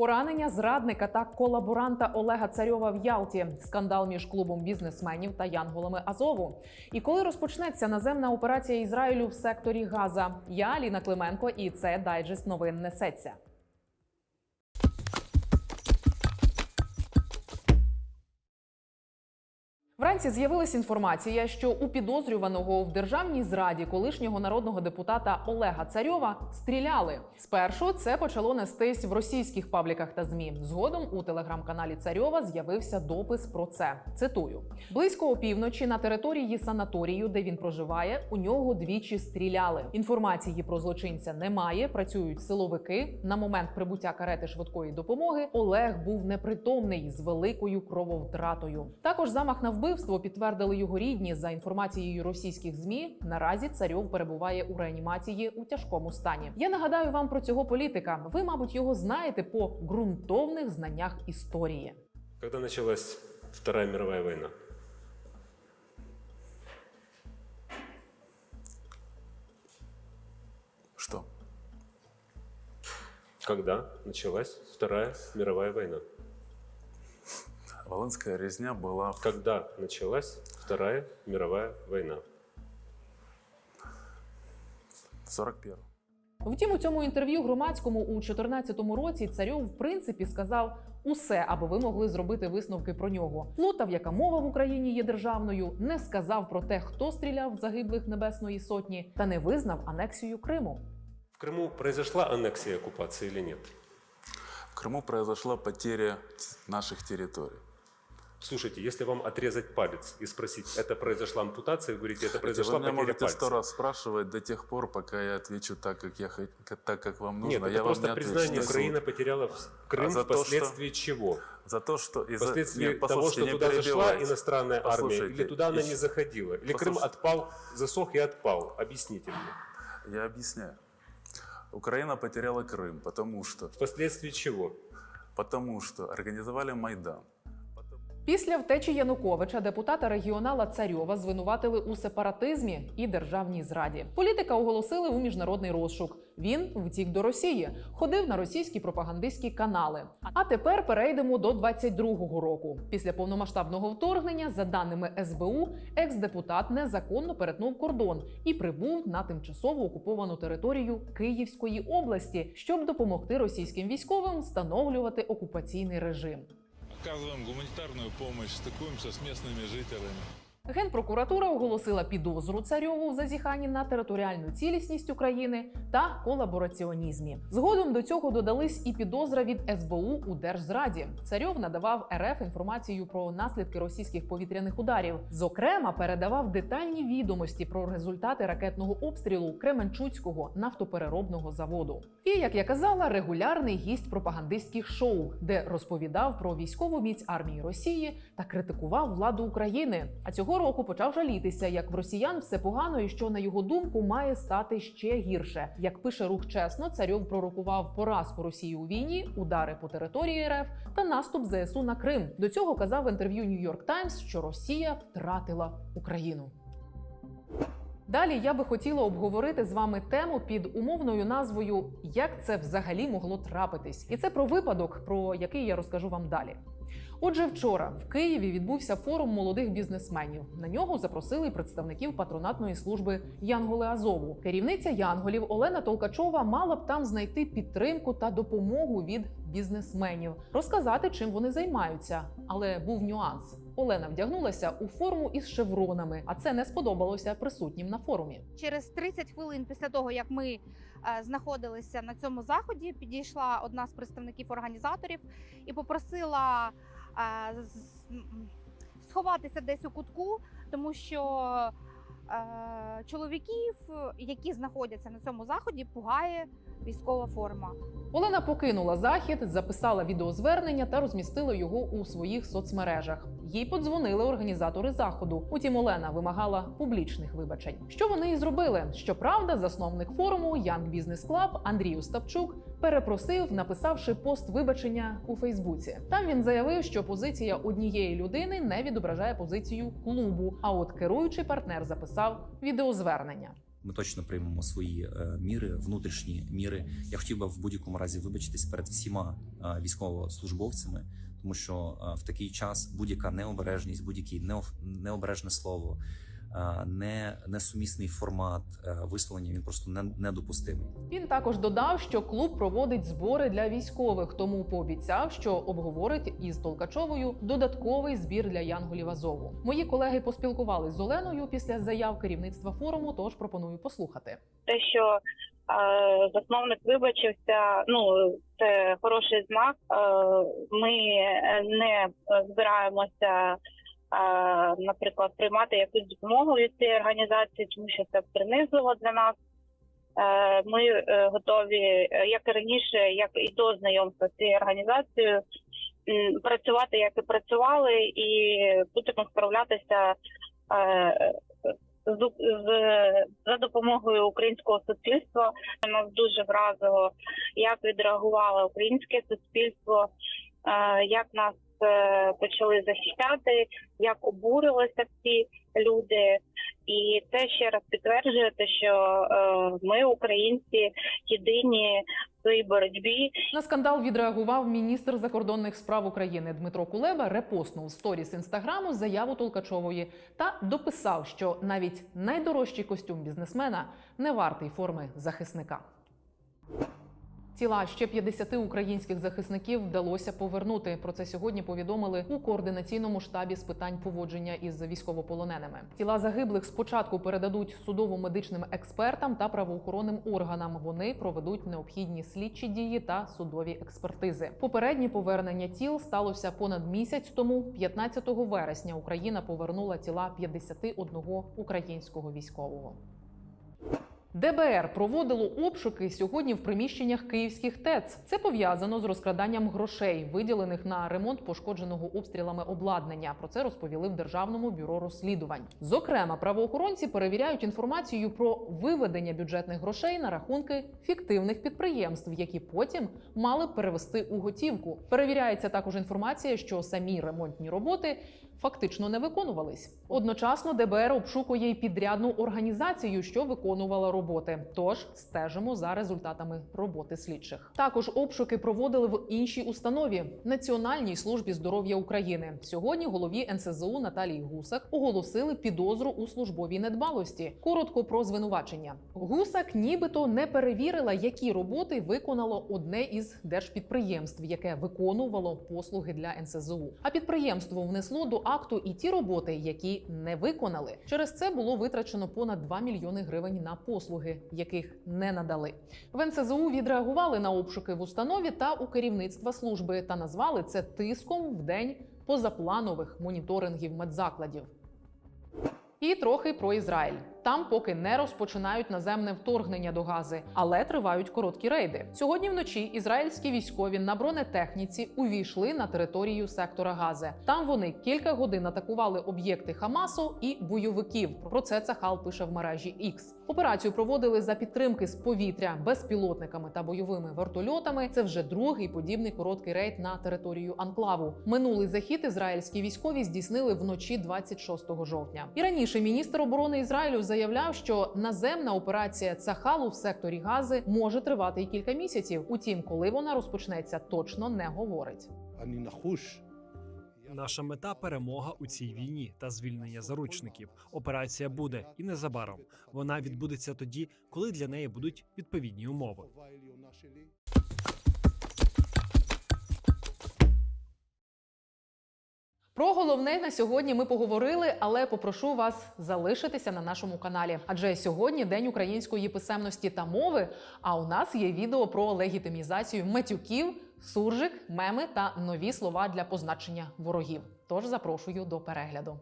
Поранення зрадника та колаборанта Олега Царьова в Ялті, скандал між клубом бізнесменів та янголами Азову. І коли розпочнеться наземна операція Ізраїлю в секторі Газа, я Аліна Клименко, і це дайджест новин несеться. Вранці з'явилася інформація, що у підозрюваного в державній зраді колишнього народного депутата Олега Царьова стріляли. Спершу це почало нестись в російських пабліках та змі. Згодом у телеграм-каналі Царьова з'явився допис про це. Цитую: близько опівночі на території санаторію, де він проживає, у нього двічі стріляли. Інформації про злочинця немає. Працюють силовики. На момент прибуття карети швидкої допомоги Олег був непритомний з великою крововтратою. Також замах на вбивство підтвердили його рідні. За інформацією російських змі. Наразі царьов перебуває у реанімації у тяжкому стані. Я нагадаю вам про цього політика. Ви, мабуть, його знаєте по ґрунтовних знаннях історії. Когда началась Вторая мировая война? Что? Когда началась Вторая мировая война? Волынская резня была в Когда началась Вторая мировая война? 41 Втім, у цьому інтерв'ю громадському у 2014 році царьов в принципі сказав усе, аби ви могли зробити висновки про нього. Плутав, яка мова в Україні є державною, не сказав про те, хто стріляв в загиблих Небесної Сотні, та не визнав анексію Криму. В Крыму произошла аннексия оккупации или нет? В Крыму произошла потеря наших территорий. Слушайте, если вам отрезать палец и спросить, это произошла ампутация, вы говорите, это Вы произошла меня потеря можете пальца. сто раз спрашивать до тех пор, пока я отвечу так, как я так, как вам нужно. Нет, это я просто вам не отвечу. признание, на суд. Украина потеряла Крым А за то, впоследствии чего? За то, что из-за... Впоследствии Нет, того, что не туда зашла иностранная армия, Послушайте, или туда она еще- не заходила, или Крым Послушайте. отпал, засох и отпал. Объясните мне. Я объясняю. Украина потеряла Крым, потому что, Впоследствии чего? потому что организовали Майдан. Після втечі Януковича депутата регіонала Царьова звинуватили у сепаратизмі і державній зраді. Політика оголосили у міжнародний розшук. Він втік до Росії, ходив на російські пропагандистські канали. А тепер перейдемо до 22-го року. Після повномасштабного вторгнення, за даними СБУ, екс-депутат незаконно перетнув кордон і прибув на тимчасово окуповану територію Київської області, щоб допомогти російським військовим встановлювати окупаційний режим Оказываем гуманитарную помощь, стыкуемся с местными жителями. Генпрокуратура оголосила підозру царьову в зазіханні на територіальну цілісність України та колабораціонізмі. Згодом до цього додались і підозра від СБУ у Держзраді. Царьов надавав РФ інформацію про наслідки російських повітряних ударів. Зокрема, передавав детальні відомості про результати ракетного обстрілу Кременчуцького нафтопереробного заводу. І як я казала, регулярний гість пропагандистських шоу, де розповідав про військову міць армії Росії та критикував владу України. А цього року почав жалітися, як в росіян все погано і що на його думку має стати ще гірше. Як пише рух чесно, царьов пророкував поразку Росії у війні, удари по території РФ та наступ ЗСУ на Крим. До цього казав в інтерв'ю Нью-Йорк Таймс, що Росія втратила Україну. Далі я би хотіла обговорити з вами тему під умовною назвою Як це взагалі могло трапитись? І це про випадок, про який я розкажу вам далі. Отже, вчора в Києві відбувся форум молодих бізнесменів. На нього запросили представників патронатної служби Янголи Азову. Керівниця Янголів Олена Толкачова мала б там знайти підтримку та допомогу від бізнесменів, розказати, чим вони займаються. Але був нюанс. Олена вдягнулася у форму із шевронами, а це не сподобалося присутнім на форумі. Через 30 хвилин після того, як ми е, знаходилися на цьому заході, підійшла одна з представників організаторів і попросила сховатися десь у кутку, тому що чоловіків, які знаходяться на цьому заході, пугає військова форма. Олена покинула захід, записала відеозвернення та розмістила його у своїх соцмережах. Їй подзвонили організатори заходу. Утім, Олена вимагала публічних вибачень. Що вони і зробили? Щоправда, засновник форуму Young Business Club Андрій Остапчук перепросив, написавши пост вибачення у Фейсбуці. Там він заявив, що позиція однієї людини не відображає позицію клубу. А от керуючий партнер записав відеозвернення. Ми точно приймемо свої е, міри, внутрішні міри. Я хотів би в будь-якому разі вибачитись перед всіма е, військовослужбовцями, тому що е, в такий час будь-яка необережність, будь-яке необережне слово, не несумісний формат е, висловлення він просто не, недопустимий. Він також додав, що клуб проводить збори для військових, тому пообіцяв, що обговорить із Толкачовою додатковий збір для Янголів Азову. Мої колеги поспілкувались з Оленою після заяв керівництва форуму. Тож пропоную послухати. те, що е, засновник вибачився, ну це хороший знак. Е, ми не збираємося, е, наприклад, приймати якусь допомогу від цієї організації, тому що це принизливо для нас. Е, ми е, готові, е, як і раніше, як і до знайомства з цією організацією, працювати як і працювали, і будемо справлятися. з, за допомогою українського суспільства нас дуже вразило, як відреагувало українське суспільство, як нас е, почали захищати, як обурилися всі люди, і це ще раз підтверджує те, що е, ми, українці, єдині в своїй боротьбі На скандал відреагував міністр закордонних справ України Дмитро Кулеба, репостнув сторіс інстаграму заяву Толкачової та дописав, що навіть найдорожчий костюм бізнесмена не вартий форми захисника. Тіла ще 50 українських захисників вдалося повернути. Про це сьогодні повідомили у координаційному штабі з питань поводження із військовополоненими. Тіла загиблих спочатку передадуть судово-медичним експертам та правоохоронним органам. Вони проведуть необхідні слідчі дії та судові експертизи. Попереднє повернення тіл сталося понад місяць тому. 15 вересня Україна повернула тіла 51 українського військового. ДБР проводило обшуки сьогодні в приміщеннях київських ТЕЦ. Це пов'язано з розкраданням грошей, виділених на ремонт пошкодженого обстрілами обладнання. Про це розповіли в Державному бюро розслідувань. Зокрема, правоохоронці перевіряють інформацію про виведення бюджетних грошей на рахунки фіктивних підприємств, які потім мали перевести у готівку. Перевіряється також інформація, що самі ремонтні роботи фактично не виконувались. Одночасно ДБР обшукує й підрядну організацію, що виконувала роботи. Тож стежимо за результатами роботи слідчих. Також обшуки проводили в іншій установі Національній службі здоров'я України. Сьогодні голові НСЗУ Наталії Гусак оголосили підозру у службовій недбалості. Коротко про звинувачення. Гусак нібито не перевірила, які роботи виконало одне із держпідприємств, яке виконувало послуги для НСЗУ. А підприємство внесло до акту і ті роботи, які не виконали. Через це було витрачено понад 2 мільйони гривень на послуги, яких не надали. В НСЗУ відреагували на обшуки в установі та у керівництва служби та назвали це тиском в день позапланових моніторингів медзакладів. І трохи про Ізраїль. Там поки не розпочинають наземне вторгнення до Гази, але тривають короткі рейди. Сьогодні вночі ізраїльські військові на бронетехніці увійшли на територію сектора Гази. Там вони кілька годин атакували об'єкти Хамасу і бойовиків. Про це Цахал пише в мережі X. Операцію проводили за підтримки з повітря безпілотниками та бойовими вертольотами. Це вже другий подібний короткий рейд на територію анклаву. Минулий захід ізраїльські військові здійснили вночі 26 жовтня. І раніше міністр оборони Ізраїлю заявляв, що наземна операція Цахалу в секторі Гази може тривати і кілька місяців. Утім, коли вона розпочнеться, точно не говорить. Наша мета перемога у цій війні та звільнення заручників. Операція буде і незабаром вона відбудеться тоді, коли для неї будуть відповідні умови. Про головне на сьогодні ми поговорили, але попрошу вас залишитися на нашому каналі. Адже сьогодні день української писемності та мови. А у нас є відео про легітимізацію матюків, суржик, меми та нові слова для позначення ворогів. Тож запрошую до перегляду.